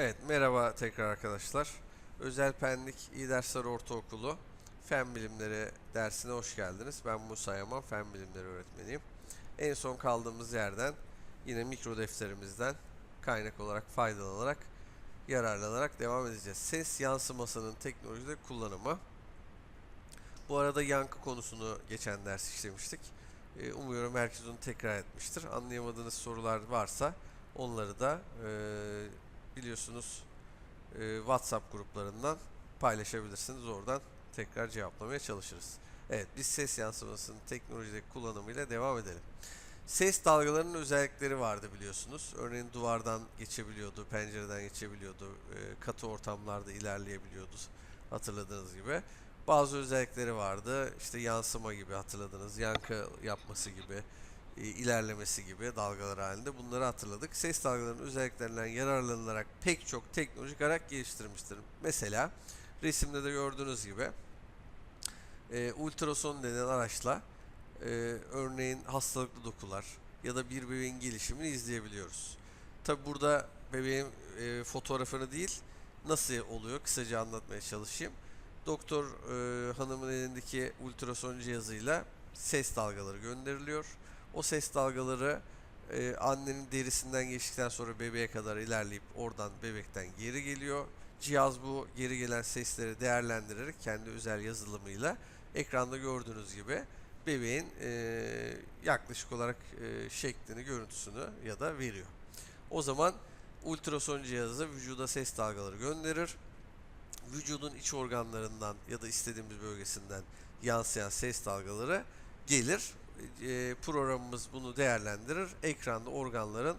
Evet, merhaba tekrar arkadaşlar. Özel Pendik İyi Dersler Ortaokulu Fen Bilimleri dersine hoş geldiniz. Ben Musa Yaman, Fen Bilimleri öğretmeniyim. En son kaldığımız yerden yine mikro defterimizden kaynak olarak faydalanarak, yararlanarak devam edeceğiz. Ses yansımasının teknolojide kullanımı. Bu arada yankı konusunu geçen ders işlemiştik. Ee, Umuyorum herkes onu tekrar etmiştir. Anlayamadığınız sorular varsa onları da eee, biliyorsunuz e, WhatsApp gruplarından paylaşabilirsiniz. Oradan tekrar cevaplamaya çalışırız. Evet, biz ses yansımasının teknolojideki kullanımıyla devam edelim. Ses dalgalarının özellikleri vardı biliyorsunuz. Örneğin duvardan geçebiliyordu, pencereden geçebiliyordu, e, katı ortamlarda ilerleyebiliyordu hatırladığınız gibi. Bazı özellikleri vardı. İşte yansıma gibi hatırladınız, yankı yapması gibi, ilerlemesi gibi dalgalar halinde bunları hatırladık. Ses dalgalarının özelliklerinden yararlanılarak pek çok teknolojik araç geliştirmiştir. Mesela resimde de gördüğünüz gibi e, ultrason denen araçla e, örneğin hastalıklı dokular ya da bir bebeğin gelişimini izleyebiliyoruz. Tabi burada bebeğin e, fotoğrafını değil nasıl oluyor kısaca anlatmaya çalışayım. Doktor e, hanımın elindeki ultrason cihazıyla ses dalgaları gönderiliyor. O ses dalgaları e, annenin derisinden geçtikten sonra bebeğe kadar ilerleyip oradan bebekten geri geliyor. Cihaz bu geri gelen sesleri değerlendirerek kendi özel yazılımıyla ekranda gördüğünüz gibi bebeğin e, yaklaşık olarak e, şeklini, görüntüsünü ya da veriyor. O zaman ultrason cihazı vücuda ses dalgaları gönderir. Vücudun iç organlarından ya da istediğimiz bölgesinden yansıyan ses dalgaları gelir. E, programımız bunu değerlendirir. Ekranda organların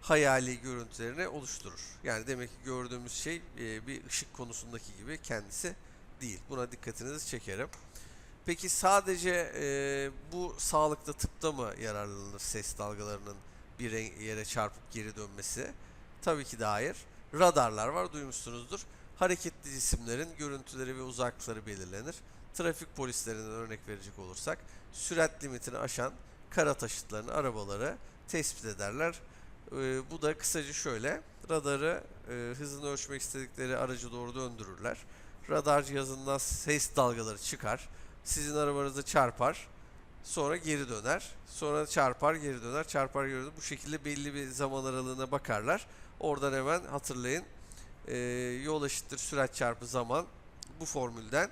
hayali görüntülerini oluşturur. Yani demek ki gördüğümüz şey e, bir ışık konusundaki gibi kendisi değil. Buna dikkatinizi çekerim. Peki sadece e, bu sağlıkta tıpta mı yararlanır ses dalgalarının bir yere çarpıp geri dönmesi? Tabii ki de hayır. Radarlar var duymuşsunuzdur. Hareketli cisimlerin görüntüleri ve uzaklıkları belirlenir. Trafik polislerinden örnek verecek olursak sürat limitini aşan kara taşıtlarını, arabaları tespit ederler. Ee, bu da kısaca şöyle. Radarı e, hızını ölçmek istedikleri aracı doğru döndürürler. Radar cihazından ses dalgaları çıkar. Sizin arabanızı çarpar. Sonra geri döner. Sonra çarpar geri döner. Çarpar geri döner. Bu şekilde belli bir zaman aralığına bakarlar. Oradan hemen hatırlayın. Ee, yol eşittir sürat çarpı zaman. Bu formülden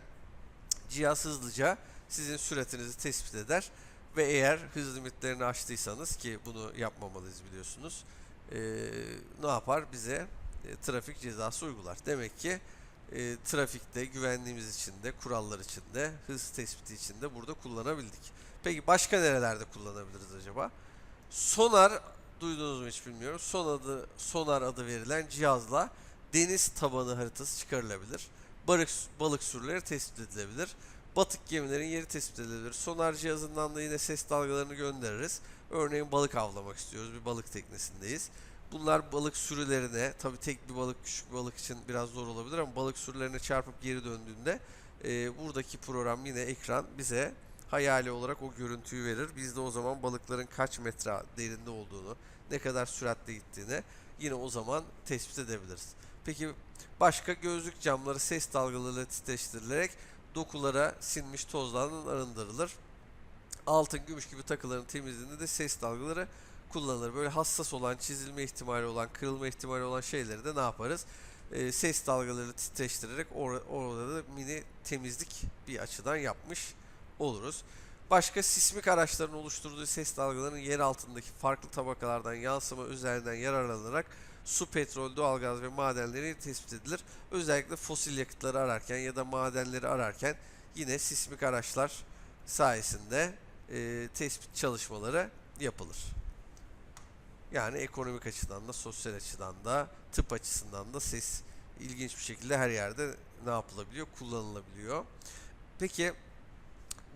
cihaz hızlıca sizin süratinizi tespit eder ve eğer hız limitlerini aştıysanız ki bunu yapmamalıyız biliyorsunuz eee, ne yapar bize e, trafik cezası uygular. Demek ki e, trafikte güvenliğimiz için de kurallar için de hız tespiti için de burada kullanabildik. Peki başka nerelerde kullanabiliriz acaba? Sonar duydunuz mu hiç bilmiyorum. Son adı, sonar adı verilen cihazla deniz tabanı haritası çıkarılabilir. Balık, balık sürüleri tespit edilebilir. Batık gemilerin yeri tespit edilebilir. Sonar cihazından da yine ses dalgalarını göndeririz. Örneğin balık avlamak istiyoruz. Bir balık teknesindeyiz. Bunlar balık sürülerine, tabi tek bir balık küçük bir balık için biraz zor olabilir ama balık sürülerine çarpıp geri döndüğünde e, buradaki program yine ekran bize hayali olarak o görüntüyü verir. Biz de o zaman balıkların kaç metre derinde olduğunu, ne kadar süratle gittiğini yine o zaman tespit edebiliriz. Peki başka gözlük camları ses dalgalarıyla titreştirilerek dokulara sinmiş tozlardan arındırılır. Altın, gümüş gibi takıların temizliğinde de ses dalgaları kullanılır. Böyle hassas olan, çizilme ihtimali olan, kırılma ihtimali olan şeyleri de ne yaparız? Ee, ses dalgaları titreştirerek or- orada da mini temizlik bir açıdan yapmış oluruz. Başka sismik araçların oluşturduğu ses dalgalarının yer altındaki farklı tabakalardan yansıma özelliğinden yararlanarak su, petrol, doğalgaz ve madenleri tespit edilir. Özellikle fosil yakıtları ararken ya da madenleri ararken yine sismik araçlar sayesinde e, tespit çalışmaları yapılır. Yani ekonomik açıdan da, sosyal açıdan da, tıp açısından da ses ilginç bir şekilde her yerde ne yapılabiliyor? Kullanılabiliyor. Peki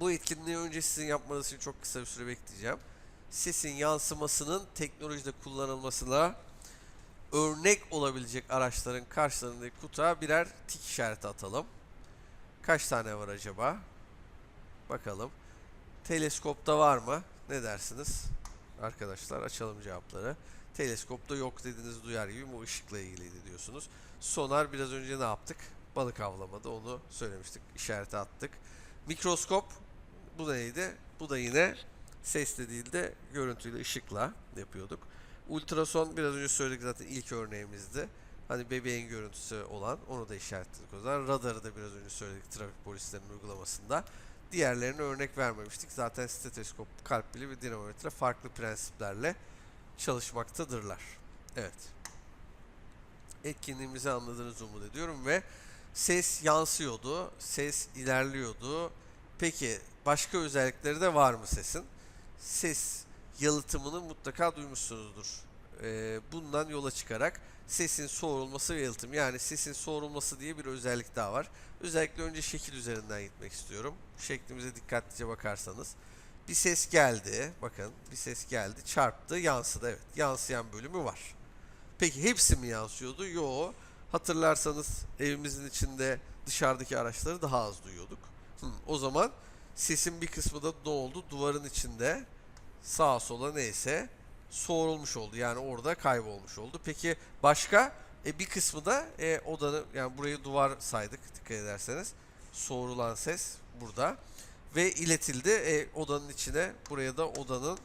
bu etkinliği önce sizin yapmanız için çok kısa bir süre bekleyeceğim. Sesin yansımasının teknolojide kullanılmasına örnek olabilecek araçların karşılarındaki kutuğa birer tik işareti atalım. Kaç tane var acaba? Bakalım. Teleskopta var mı? Ne dersiniz? Arkadaşlar açalım cevapları. Teleskopta yok dediğinizi duyar gibi bu ışıkla ilgiliydi diyorsunuz. Sonar biraz önce ne yaptık? Balık avlamada onu söylemiştik. işareti attık. Mikroskop bu da neydi? Bu da yine sesle değil de görüntüyle ışıkla yapıyorduk. Ultrason biraz önce söyledik zaten ilk örneğimizdi. Hani bebeğin görüntüsü olan onu da işaretledik o zaman. Radarı da biraz önce söyledik trafik polislerinin uygulamasında. Diğerlerine örnek vermemiştik. Zaten steteskop, kalp pili ve dinamometre farklı prensiplerle çalışmaktadırlar. Evet. Etkinliğimizi anladığınızı umut ediyorum ve ses yansıyordu, ses ilerliyordu. Peki başka özellikleri de var mı sesin? Ses yalıtımını mutlaka duymuşsunuzdur. Ee, bundan yola çıkarak sesin soğurulması ve yalıtım yani sesin soğurulması diye bir özellik daha var. Özellikle önce şekil üzerinden gitmek istiyorum. Şeklimize dikkatlice bakarsanız. Bir ses geldi. Bakın bir ses geldi. Çarptı, yansıdı. Evet. Yansıyan bölümü var. Peki hepsi mi yansıyordu? Yo. Hatırlarsanız evimizin içinde dışarıdaki araçları daha az duyuyorduk. Hı, o zaman sesin bir kısmı da ne oldu? Duvarın içinde sağa sola neyse soğurulmuş oldu. Yani orada kaybolmuş oldu. Peki başka? E, bir kısmı da e, odanın yani burayı duvar saydık dikkat ederseniz. Soğurulan ses burada. Ve iletildi e, odanın içine. Buraya da odanın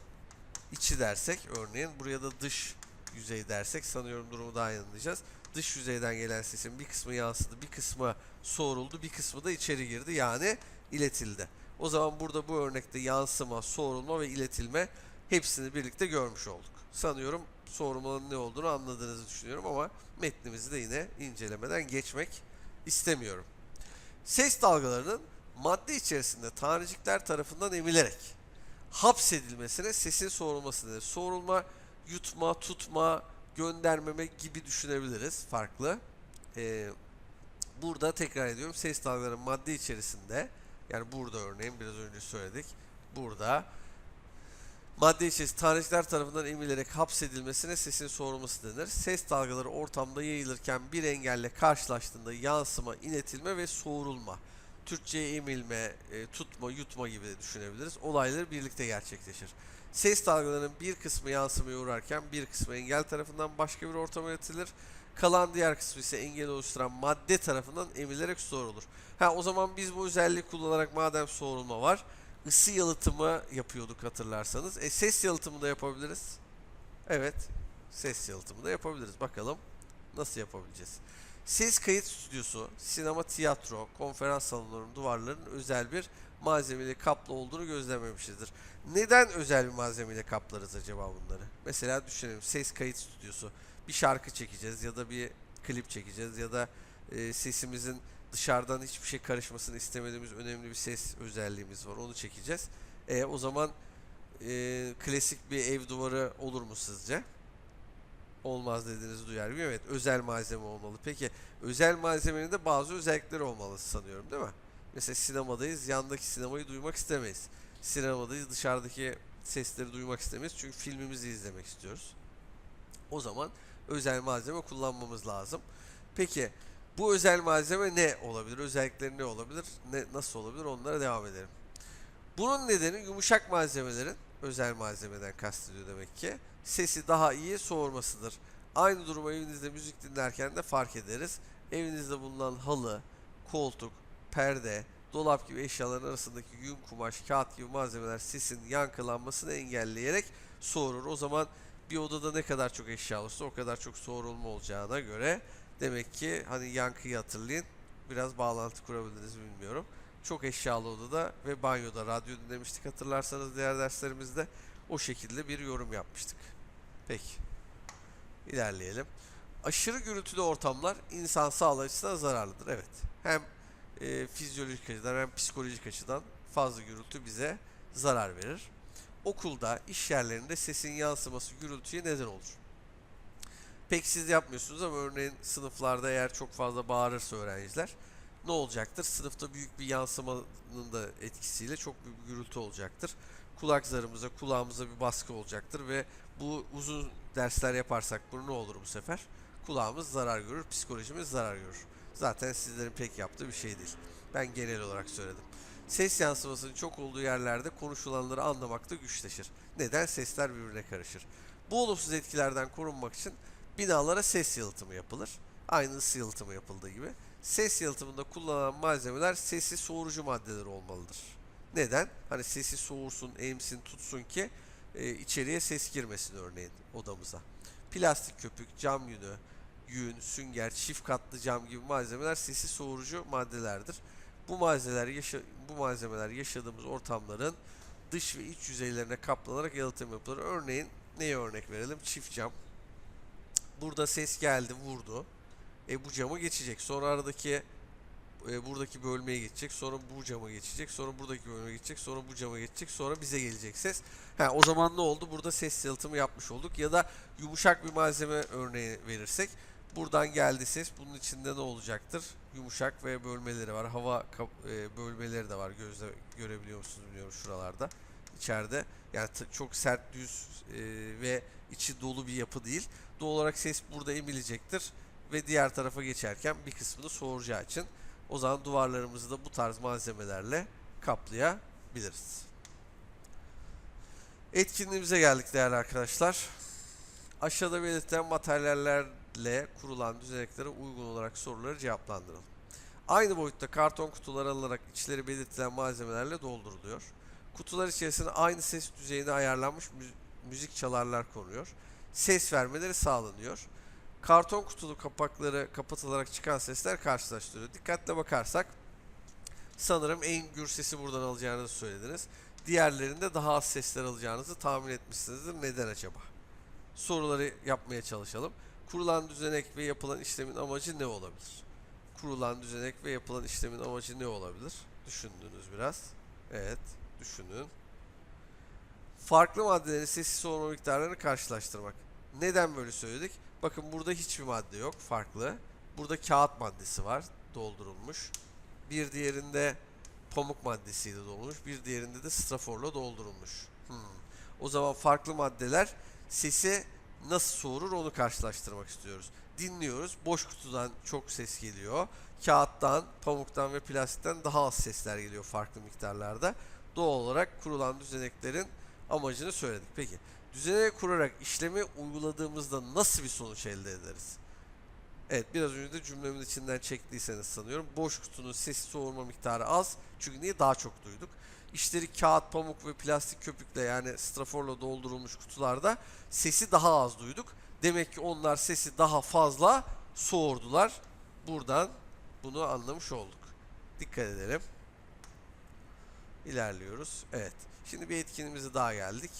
içi dersek örneğin. Buraya da dış yüzey dersek sanıyorum durumu daha iyi anlayacağız. Dış yüzeyden gelen sesin bir kısmı yansıdı, bir kısmı soğuruldu, bir kısmı da içeri girdi. Yani iletildi. O zaman burada bu örnekte yansıma, soğurulma ve iletilme hepsini birlikte görmüş olduk. Sanıyorum soğurmanın ne olduğunu anladığınızı düşünüyorum ama metnimizi de yine incelemeden geçmek istemiyorum. Ses dalgalarının madde içerisinde tanecikler tarafından emilerek hapsedilmesine sesin soğurulması denir. Soğurulma, yutma, tutma, göndermeme gibi düşünebiliriz farklı. Ee, burada tekrar ediyorum ses dalgalarının madde içerisinde yani burada örneğin biraz önce söyledik. Burada madde içerisinde tanecikler tarafından emilerek hapsedilmesine sesin soğurulması denir. Ses dalgaları ortamda yayılırken bir engelle karşılaştığında yansıma, inetilme ve soğurulma. Türkçe'ye emilme, e, tutma, yutma gibi de düşünebiliriz. Olayları birlikte gerçekleşir. Ses dalgalarının bir kısmı yansımaya uğrarken bir kısmı engel tarafından başka bir ortama iletilir. Kalan diğer kısmı ise engel oluşturan madde tarafından emilerek soğurulur. Ha o zaman biz bu özelliği kullanarak madem soğurulma var, ısı yalıtımı yapıyorduk hatırlarsanız. E ses yalıtımı da yapabiliriz. Evet, ses yalıtımı da yapabiliriz. Bakalım nasıl yapabileceğiz. Ses kayıt stüdyosu, sinema, tiyatro, konferans salonlarının duvarlarının özel bir malzemeyle kaplı olduğunu gözlememişizdir. Neden özel bir malzemeyle kaplarız acaba bunları? Mesela düşünelim ses kayıt stüdyosu. Bir şarkı çekeceğiz ya da bir klip çekeceğiz ya da e, sesimizin dışarıdan hiçbir şey karışmasını istemediğimiz önemli bir ses özelliğimiz var. Onu çekeceğiz. E, o zaman e, klasik bir ev duvarı olur mu sizce? Olmaz dediğinizi duyar mıyım? Evet özel malzeme olmalı. Peki özel malzemenin de bazı özellikleri olmalı sanıyorum değil mi? Mesela sinemadayız yandaki sinemayı duymak istemeyiz. Sinemadayız dışarıdaki sesleri duymak istemeyiz çünkü filmimizi izlemek istiyoruz. O zaman özel malzeme kullanmamız lazım. Peki bu özel malzeme ne olabilir? Özellikleri ne olabilir? Ne, nasıl olabilir? Onlara devam edelim. Bunun nedeni yumuşak malzemelerin özel malzemeden kastediyor demek ki. Sesi daha iyi soğurmasıdır. Aynı durumu evinizde müzik dinlerken de fark ederiz. Evinizde bulunan halı, koltuk, perde, dolap gibi eşyaların arasındaki yün, kumaş, kağıt gibi malzemeler sesin yankılanmasını engelleyerek soğurur. O zaman bir odada ne kadar çok eşya olursa o kadar çok soğurulma olacağına göre demek ki hani yankıyı hatırlayın. Biraz bağlantı kurabildiniz mi bilmiyorum. Çok eşyalı odada ve banyoda radyo dinlemiştik hatırlarsanız diğer derslerimizde o şekilde bir yorum yapmıştık. Peki. İlerleyelim. Aşırı gürültülü ortamlar insan sağlığı açısından zararlıdır. Evet. Hem e, fizyolojik açıdan hem psikolojik açıdan fazla gürültü bize zarar verir. Okulda, iş yerlerinde sesin yansıması gürültüye neden olur. Pek siz yapmıyorsunuz ama örneğin sınıflarda eğer çok fazla bağırırsa öğrenciler ne olacaktır? Sınıfta büyük bir yansımanın da etkisiyle çok büyük bir gürültü olacaktır. Kulak zarımıza, kulağımıza bir baskı olacaktır ve bu uzun dersler yaparsak bunu ne olur bu sefer? Kulağımız zarar görür, psikolojimiz zarar görür. Zaten sizlerin pek yaptığı bir şey değil. Ben genel olarak söyledim. Ses yansımasının çok olduğu yerlerde konuşulanları anlamakta güçleşir. Neden? Sesler birbirine karışır. Bu olumsuz etkilerden korunmak için binalara ses yalıtımı yapılır. Aynı ısı yalıtımı yapıldığı gibi. Ses yalıtımında kullanılan malzemeler sesi soğurucu maddeler olmalıdır. Neden? Hani sesi soğursun, emsin, tutsun ki e, içeriye ses girmesin örneğin odamıza. Plastik köpük, cam yünü, yün, sünger, çift katlı cam gibi malzemeler sesi soğurucu maddelerdir. Bu malzemeler yaşa bu malzemeler yaşadığımız ortamların dış ve iç yüzeylerine kaplanarak yalıtım yapılır. Örneğin neye örnek verelim? Çift cam. Burada ses geldi, vurdu. E bu camı geçecek. Sonra aradaki e, buradaki bölmeye geçecek. Sonra bu cama geçecek. Sonra buradaki bölmeye geçecek. Sonra bu cama geçecek. Sonra bize gelecek ses. Ha, o zaman ne oldu? Burada ses yalıtımı yapmış olduk. Ya da yumuşak bir malzeme örneği verirsek. Buradan geldi ses. Bunun içinde ne olacaktır? Yumuşak ve bölmeleri var. Hava e, bölmeleri de var. Gözle görebiliyor musunuz bilmiyorum şuralarda. İçeride. Yani çok sert, düz e, ve içi dolu bir yapı değil. Doğal olarak ses burada emilecektir. Ve diğer tarafa geçerken bir kısmını soğuracağı için o zaman duvarlarımızı da bu tarz malzemelerle kaplayabiliriz. Etkinliğimize geldik değerli arkadaşlar. Aşağıda belirtilen materyallerle kurulan düzeneklere uygun olarak soruları cevaplandıralım. Aynı boyutta karton kutular alınarak içleri belirtilen malzemelerle dolduruluyor. Kutular içerisine aynı ses düzeyine ayarlanmış mü- müzik çalarlar konuyor. Ses vermeleri sağlanıyor. Karton kutulu kapakları kapatılarak çıkan sesler karşılaştırılıyor. Dikkatle bakarsak sanırım en gür sesi buradan alacağınızı söylediniz. Diğerlerinde daha az sesler alacağınızı tahmin etmişsinizdir. Neden acaba? Soruları yapmaya çalışalım. Kurulan düzenek ve yapılan işlemin amacı ne olabilir? Kurulan düzenek ve yapılan işlemin amacı ne olabilir? Düşündünüz biraz. Evet, düşünün. Farklı maddelerin sessiz soğuma miktarlarını karşılaştırmak. Neden böyle söyledik? Bakın burada hiçbir madde yok farklı. Burada kağıt maddesi var doldurulmuş. Bir diğerinde pamuk maddesiyle doldurulmuş. Bir diğerinde de straforla doldurulmuş. Hmm. O zaman farklı maddeler sesi nasıl soğurur onu karşılaştırmak istiyoruz. Dinliyoruz. Boş kutudan çok ses geliyor. Kağıttan, pamuktan ve plastikten daha az sesler geliyor farklı miktarlarda. Doğal olarak kurulan düzeneklerin amacını söyledik. Peki düzenek kurarak işlemi uyguladığımızda nasıl bir sonuç elde ederiz? Evet biraz önce de cümlemin içinden çektiyseniz sanıyorum. Boş kutunun sesi soğurma miktarı az. Çünkü niye? Daha çok duyduk. İçleri kağıt, pamuk ve plastik köpükle yani straforla doldurulmuş kutularda sesi daha az duyduk. Demek ki onlar sesi daha fazla soğurdular. Buradan bunu anlamış olduk. Dikkat edelim. İlerliyoruz. Evet. Şimdi bir etkinliğimize daha geldik.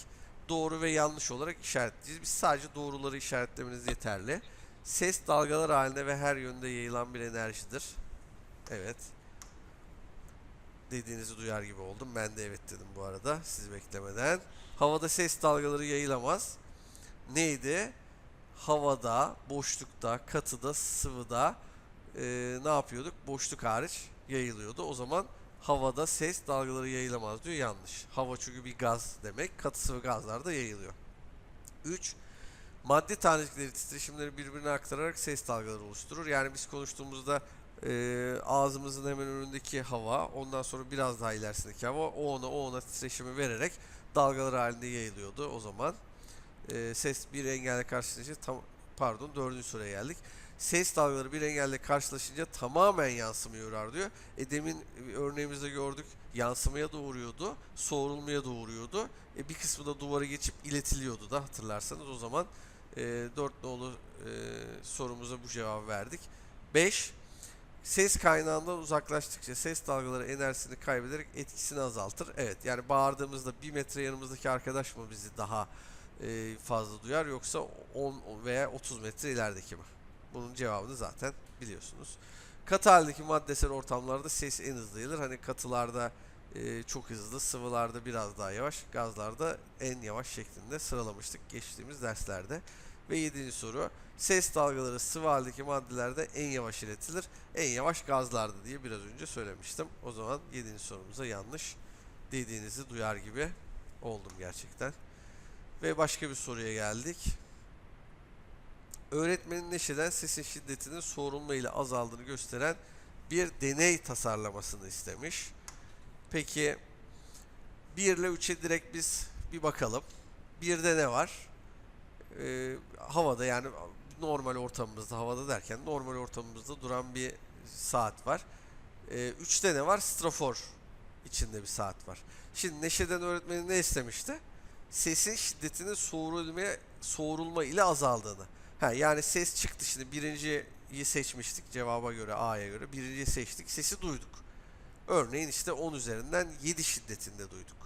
Doğru ve yanlış olarak işaretleyeceğiz. Biz sadece doğruları işaretlemeniz yeterli. Ses dalgalar halinde ve her yönde yayılan bir enerjidir. Evet. Dediğinizi duyar gibi oldum. Ben de evet dedim bu arada siz beklemeden. Havada ses dalgaları yayılamaz. Neydi? Havada, boşlukta, katıda, sıvıda eee, ne yapıyorduk? Boşluk hariç yayılıyordu. O zaman havada ses dalgaları yayılamaz diyor. Yanlış. Hava çünkü bir gaz demek. Katı sıvı gazlarda yayılıyor. 3. Madde tanecikleri titreşimleri birbirine aktararak ses dalgaları oluşturur. Yani biz konuştuğumuzda e, ağzımızın hemen önündeki hava, ondan sonra biraz daha ilerisindeki hava, o ona o ona titreşimi vererek dalgalar halinde yayılıyordu o zaman. E, ses bir engelle karşılaşınca tam pardon dördüncü soruya geldik. Ses dalgaları bir engelle karşılaşınca tamamen yansımaya uğrar diyor. E demin örneğimizde gördük yansımaya da uğruyordu, soğurulmaya da uğruyordu. E, bir kısmı da duvara geçip iletiliyordu da hatırlarsanız o zaman e, 4 nolu e, sorumuza bu cevabı verdik. 5. Ses kaynağından uzaklaştıkça ses dalgaları enerjisini kaybederek etkisini azaltır. Evet yani bağırdığımızda 1 metre yanımızdaki arkadaş mı bizi daha e, fazla duyar yoksa 10 veya 30 metre ilerideki mi? Bunun cevabını zaten biliyorsunuz. Katı haldeki maddesel ortamlarda ses en hızlı yayılır. Hani katılarda e, çok hızlı, sıvılarda biraz daha yavaş, gazlarda en yavaş şeklinde sıralamıştık geçtiğimiz derslerde. Ve yedinci soru. Ses dalgaları sıvı haldeki maddelerde en yavaş iletilir. En yavaş gazlarda diye biraz önce söylemiştim. O zaman yedinci sorumuza yanlış dediğinizi duyar gibi oldum gerçekten. Ve başka bir soruya geldik. Öğretmenin neşeden sesin şiddetinin soğurulma ile azaldığını gösteren bir deney tasarlamasını istemiş. Peki 1 ile 3'e direkt biz bir bakalım. 1'de ne var? E, havada yani normal ortamımızda havada derken normal ortamımızda duran bir saat var. E, üçte ne var? Strafor içinde bir saat var. Şimdi Neşe'den öğretmenin ne istemişti? Sesin şiddetinin soğurulmaya, soğurulma ile azaldığını. Ha, yani ses çıktı şimdi birinciyi seçmiştik cevaba göre A'ya göre. Birinciyi seçtik sesi duyduk. Örneğin işte 10 üzerinden 7 şiddetinde duyduk.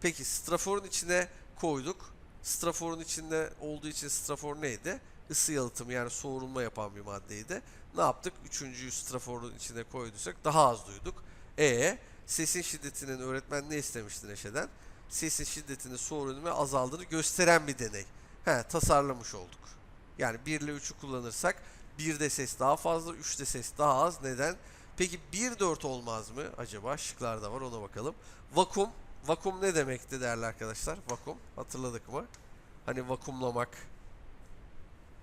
Peki straforun içine koyduk. Straforun içinde olduğu için strafor neydi? Isı yalıtımı yani soğurulma yapan bir maddeydi. Ne yaptık? Üçüncüyü straforun içine koyduysak daha az duyduk. E sesin şiddetinin öğretmen ne istemişti Neşe'den? Sesin şiddetinin soğurulma azaldığını gösteren bir deney. He, tasarlamış olduk. Yani 1 ile 3'ü kullanırsak 1'de ses daha fazla, 3'te ses daha az. Neden? Peki 1-4 olmaz mı acaba? Şıklarda var ona bakalım. Vakum. Vakum ne demekti değerli arkadaşlar? Vakum. Hatırladık mı? Hani vakumlamak.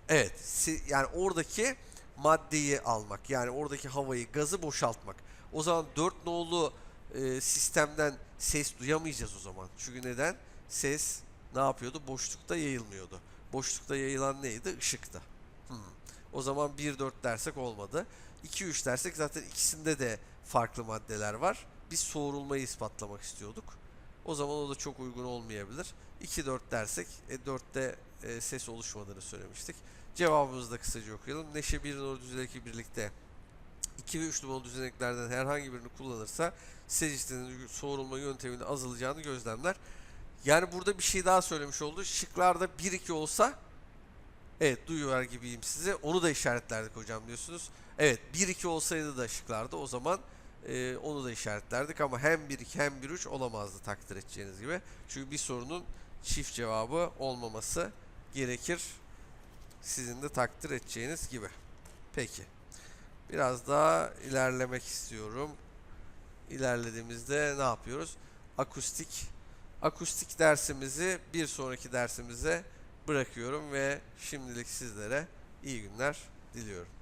Evet. Yani oradaki maddeyi almak. Yani oradaki havayı, gazı boşaltmak. O zaman 4 nolu e, sistemden ses duyamayacağız o zaman. Çünkü neden? Ses ne yapıyordu? Boşlukta yayılmıyordu. Boşlukta yayılan neydi? Işıktı. Hmm. O zaman 1-4 dersek olmadı. 2-3 dersek zaten ikisinde de farklı maddeler var. Biz soğurulmayı ispatlamak istiyorduk. O zaman o da çok uygun olmayabilir. 2-4 dersek e, 4'te e, ses oluşmadığını söylemiştik. Cevabımızı da kısaca okuyalım. Neşe 1 numaralı düzenek birlikte 2 ve 3 numaralı düzeneklerden herhangi birini kullanırsa ses işlerinin soğurulma yönteminin azalacağını gözlemler. Yani burada bir şey daha söylemiş oldu. Şıklarda 1-2 olsa Evet duyuyor gibiyim size. Onu da işaretlerdik hocam diyorsunuz. Evet 1-2 olsaydı da şıklarda o zaman e, onu da işaretlerdik ama hem 1-2 hem 1-3 olamazdı takdir edeceğiniz gibi. Çünkü bir sorunun çift cevabı olmaması gerekir. Sizin de takdir edeceğiniz gibi. Peki. Biraz daha ilerlemek istiyorum. İlerlediğimizde ne yapıyoruz? Akustik. Akustik dersimizi bir sonraki dersimize bırakıyorum ve şimdilik sizlere iyi günler diliyorum.